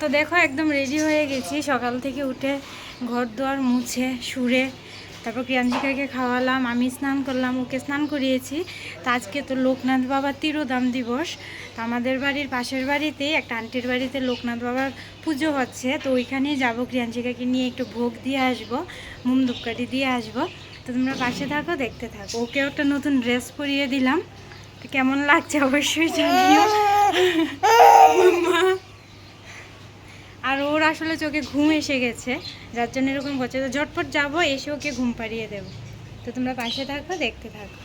তো দেখো একদম রেডি হয়ে গেছি। সকাল থেকে উঠে ঘর দুয়ার মুছে সুরে তারপর ক্রিয়াঞ্জিকাকে খাওয়ালাম আমি স্নান করলাম ওকে স্নান করিয়েছি। তো আজকে তো লোকনাথ বাবার তিরোধাম দিবস। তো আমাদের বাড়ির পাশের বাড়িতে একটা আন্টির বাড়িতে লোকনাথ বাবার পুজো হচ্ছে। তো ওইখানেই যাব ক্রিয়াঞ্জিকাকে নিয়ে একটু ভোগ দিয়ে আসব মুম ধূপকাঠি দিয়ে আসব। তো তোমরা পাশে থাকো দেখতে থাকো। ওকে একটা নতুন ড্রেস পরিয়ে দিলাম। তো কেমন লাগছে অবশ্যই জানিও। আর ওর আসলে চোখে ঘুম এসে গেছে, যার জন্য এরকম করছে তো ঝটপট যাব, এসে ওকে ঘুম পাড়িয়ে দেবো। তো তোমরা পাশে থাকো, দেখতে থাকো।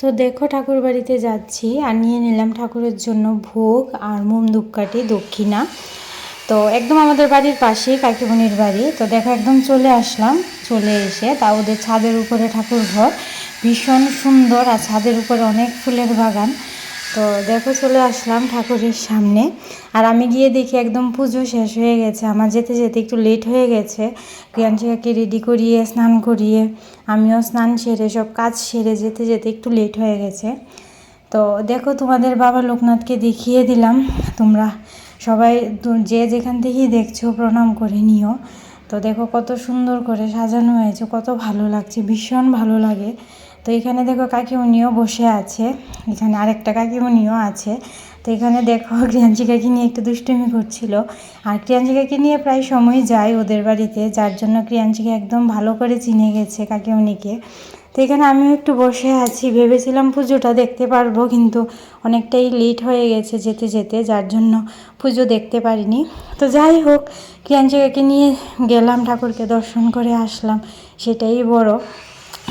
তো দেখো, ঠাকুর বাড়িতে যাচ্ছি আর নিয়ে নিলাম ঠাকুরের জন্য ভোগ আর মোম ধূপকাঠি দক্ষিণা। তো একদম আমাদের বাড়ির পাশেই কাকিমণির বাড়ি। তো দেখো, একদম চলে আসলাম, চলে এসে তা ওদের ছাদের উপরে ঠাকুর ঘর। ভীষণ সুন্দর আর ছাদের উপরে অনেক ফুলের বাগান। তো দেখো চলে আসলাম ঠাকুরের সামনে। আর আমি গিয়ে দেখি একদম পুজো শেষ হয়ে গেছে। আমার যেতে যেতে একটু লেট হয়ে গেছে। প্রিয়াঞ্চিকাকে রেডি করিয়ে, স্নান করিয়ে, আমিও স্নান সেরে, সব কাজ সেরে যেতে যেতে একটু লেট হয়ে গেছে। তো দেখো তোমাদের বাবা লোকনাথকে দেখিয়ে দিলাম। তোমরা সবাই যে যেখান থেকেই দেখছ প্রণাম করে নিও। তো দেখো কত সুন্দর করে সাজানো হয়েছে, কত ভালো লাগছে, ভীষণ ভালো লাগে। তো এখানে দেখো কাকিমণিও বসে আছে, এখানে আরেকটা কাকিমণিও আছে। তো এখানে দেখো ক্রিয়াঞ্চিকাকে নিয়ে একটু দুষ্টুমি করছিল। আর ক্রিয়াঞ্চিকাকে নিয়ে প্রায় সময় যায় ওদের বাড়িতে, যার জন্য ক্রিয়াঞ্চিকা একদম ভালো করে চিনে গেছে কাকিমণিকে তো এখানে আমিও একটু বসে আছি, ভেবেছিলাম পুজোটা দেখতে পারব, কিন্তু অনেকটাই লেট হয়ে গেছে যেতে যেতে, যার জন্য পুজো দেখতে পারিনি। তো যাই হোক ক্রিয়াঞ্চিকাকে নিয়ে গেলাম, ঠাকুরকে দর্শন করে আসলাম, সেটাই বড়।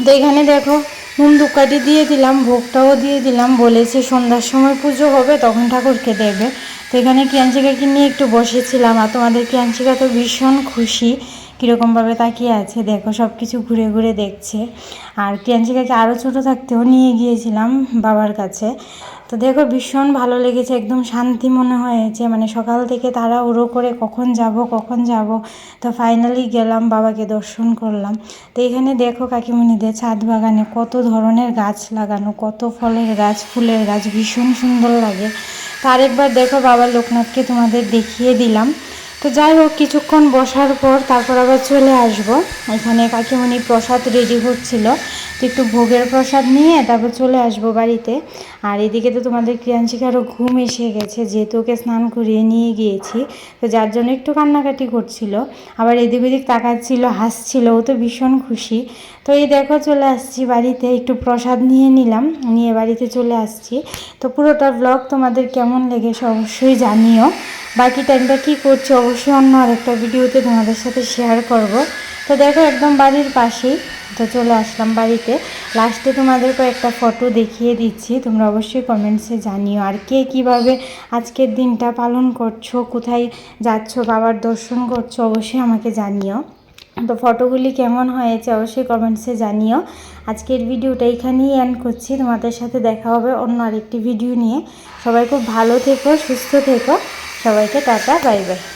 তো এখানে দেখো নুন কাটি দিয়ে দিলাম, ভোগটাও দিয়ে দিলাম। বলেছে সন্ধ্যার সময় পুজো হবে, তখন ঠাকুরকে দেবে। তো এখানে ক্রিয়াঞ্চিকাকে নিয়ে একটু বসেছিলাম, আর তোমাদের ক্রিয়াঞ্চিকা তো ভীষণ খুশি। কীরকমভাবে তাকিয়ে আছে, দেখো সব কিছু ঘুরে ঘুরে দেখছে। আর ক্রিয়াঞ্চিকাকে আরও ছোটো থাকতেও নিয়ে গিয়েছিলাম বাবার কাছে। তো দেখো ভীষণ ভালো লেগেছে, একদম শান্তি মনে হয়েছে। মানে সকাল থেকে তারা উড়ো করে কখন যাব কখন যাব। তো ফাইনালি গেলাম, বাবাকে দর্শন করলাম। তো এখানে দেখো কাকিমণিদের ছাদ বাগানে কত ধরনের গাছ লাগানো, কত ফলের গাছ, ফুলের গাছ, ভীষণ সুন্দর লাগে। তো আরেকবার দেখো বাবা লোকনাথকে তোমাদের দেখিয়ে দিলাম। তো যাই হোক, কিছুক্ষণ বসার পর তারপর আবার চলে আসব। এখানে কাকিমণি প্রসাদ রেডি করছিল তো একটু ভোগের প্রসাদ নিয়ে তারপর চলে আসব বাড়িতে। আর এদিকে তো তোমাদের ক্রিয়াঞ্চিকারও ঘুম এসে গেছে, যেহেতু ওকে স্নান করিয়ে নিয়ে গিয়েছি, তো যার জন্য একটু কান্নাকাটি করছিল। আবার এদিক ওদিক তাকাচ্ছিল, হাসছিল, ও তো ভীষণ খুশি। তো এই দেখো চলে আসছি বাড়িতে, একটু প্রসাদ নিয়ে নিলাম, নিয়ে বাড়িতে চলে আসছি। তো পুরোটা ব্লগ তোমাদের কেমন লেগেছে অবশ্যই জানিও। বাকি টাইমটা কী করছি অবশ্যই অন্য আরেকটা ভিডিওতে তোমাদের সাথে শেয়ার করব। তো দেখো একদম বাড়ির পাশেই তো চলে আসলাম বাড়িতে। লাস্টে তোমাদের কয়েকটা ফটো দেখিয়ে দিচ্ছি। তোমরা অবশ্যই কমেন্টসে জানিও আর কে কীভাবে আজকের দিনটা পালন করছ, কোথায় যাচ্ছো, বাবার দর্শন করছ অবশ্যই আমাকে জানিও। তো ফটোগুলি কেমন হয়েছে অবশ্যই কমেন্টসে জানিও। আজকের ভিডিওটা এখানেই এন্ড করছি। তোমাদের সাথে দেখা হবে অন্য আরেকটি ভিডিও নিয়ে। সবাই খুব ভালো থেকো, সুস্থ থেকো। সবাইকে টাটা বাই বাই